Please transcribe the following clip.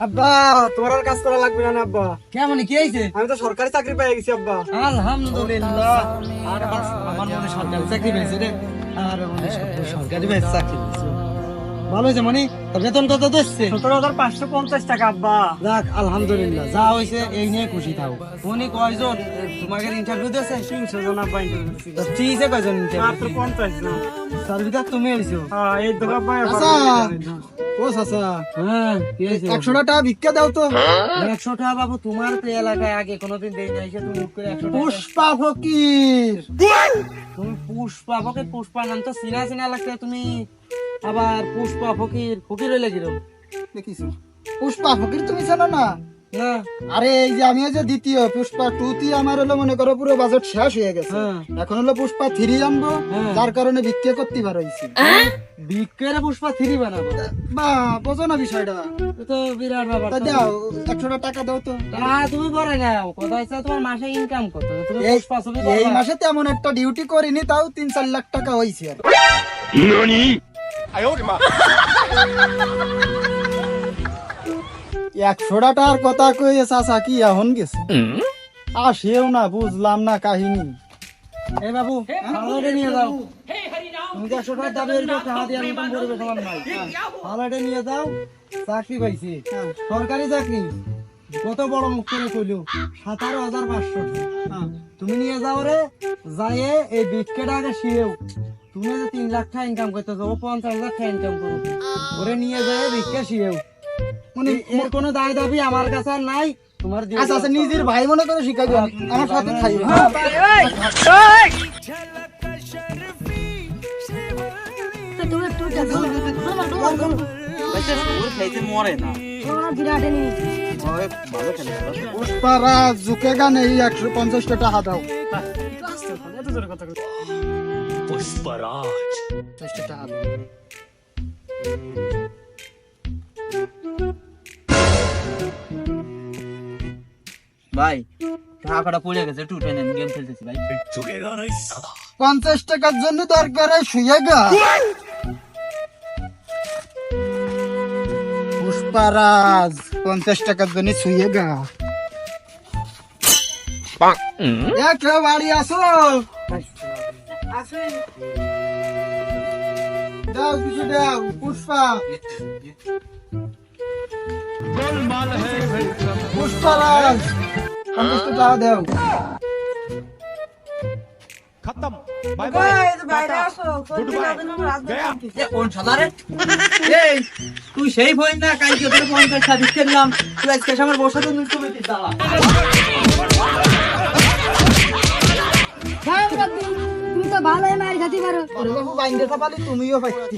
আব্বা তোমার আর কাজ করা লাগবে না আব্বা। কেমন কি হয়েছে? আমি তো সরকারি চাকরি পেয়ে গেছি আব্বা। আলহামদুলিল্লাহ। আর আমার আমার মনে সরকারি চাকরি পেয়েছে রে। আর মনে সরকারি চাকরি পেয়েছে। ভালো হয়েছে মানে বেতন কত দিচ্ছে সতেরো হাজার পাঁচশো পঞ্চাশ টাকা আব্বা যাক আলহামদুলিল্লাহ যা হয়েছে এই নিয়ে খুশি থাকো উনি কয়জন তোমাকে ইন্টারভিউ দিয়েছে তিনশো জন আব্বা। তো চিজে কয়জন মাত্র পঞ্চাশ জন তার ভিতর তুমি হয়েছো হ্যাঁ, এই তো আব্বা আচ্ছা। ও চাচা হ্যাঁ কি টাকা ভিক্ষা দাও তো একশো টাকা বাবু তোমার তো এলাকায় আগে কোনোদিন দেই নাই সে তুমি করে একশো পুষ্পা ফকির তুমি পুষ্পা ফকির পুষ্পা নাম তো চিনা চিনা লাগছে তুমি আবার পুষ্পা ফকির ফকির হইলে কিরম? দেখিস পুষ্পা ফকির তুমি জানো না? না। আরে এই যে আমি যে দ্বিতীয় পুষ্পা টু তি আমার হলো মনে করো পুরো বাজেট শেষ হয়ে গেছে। হ্যাঁ। এখন হলো পুষ্পা থ্রি আনব হ্যাঁ। যার কারণে ভিক্ষা করতে পারছি বিক্রের পুষ্পা থ্রি বানাবো? বা বোঝো না বিষয়টা। তো বিরাট ব্যাপার তা দাও একশো টাকা দাও তো। তুমি করে নাও। কথা হচ্ছে তোমার মাসে ইনকাম কত? তুমি এই পুষ্পা ছবি এই মাসে তেমন একটা ডিউটি করিনি তাও তিন চার লাখ টাকা হয়েছে আর একশো টাকার কথা কই চাচা কি এখন গেছে? আসেও না বুঝলাম না কাহিনী। এই বাবু হাওলাটে নিয়ে যাও। তুমি তো একশো টাকার দাবি এরকম টাকা দিয়ে মতন পরিবেশ আমার নাই হাওলাটে নিয়ে যাও চাকরি পাইছি। হ্যাঁ। সরকারি চাকরি। কত বড় মুখ করে কইলো সাতারো হাজার পাঁচশো হ্যাঁ। তুমি নিয়ে যাও রে যাইয়ে এই বিটকেটা আগে শিয়েও। তুমি যে তিন লাখ টাকা ইনকাম করতেছো ও পঞ্চাশ হাজার টাকা ইনকাম করো ওরে নিয়ে যায় ভিক্ষা শিয়েও মানে এর কোনো দায় দাবি আমার কাছে আর নাই তোমার আচ্ছা আচ্ছা নিজের ভাই মনে করে শিখাই দিও আমার সাথে খাইবে পুষ্পারা একশো পঞ্চাশ টাকা দাও। ভাই, টাকাটা পড়ে গেছে উঠে গেম খেলতেছি ভাই। পঞ্চাশ টাকার জন্য দরকার শুয়ে গা। পুষ্পারাজ, পঞ্চাশ টাকার জন্য শুয়ে গা। কেউ বাড়ি আসো দাও কিছু দাও পুষ্পা পুষ্পারাজ পঞ্চাশ টাকা দাও কোন সাদারে এই তুই সেই বই না কালকে তোর পঞ্চাশ ছাব্বিশ খেললাম। তুই আজকে আমার বসা তো মৃত্যু পেতে দাঁড়া পারো তুমিও পাইছি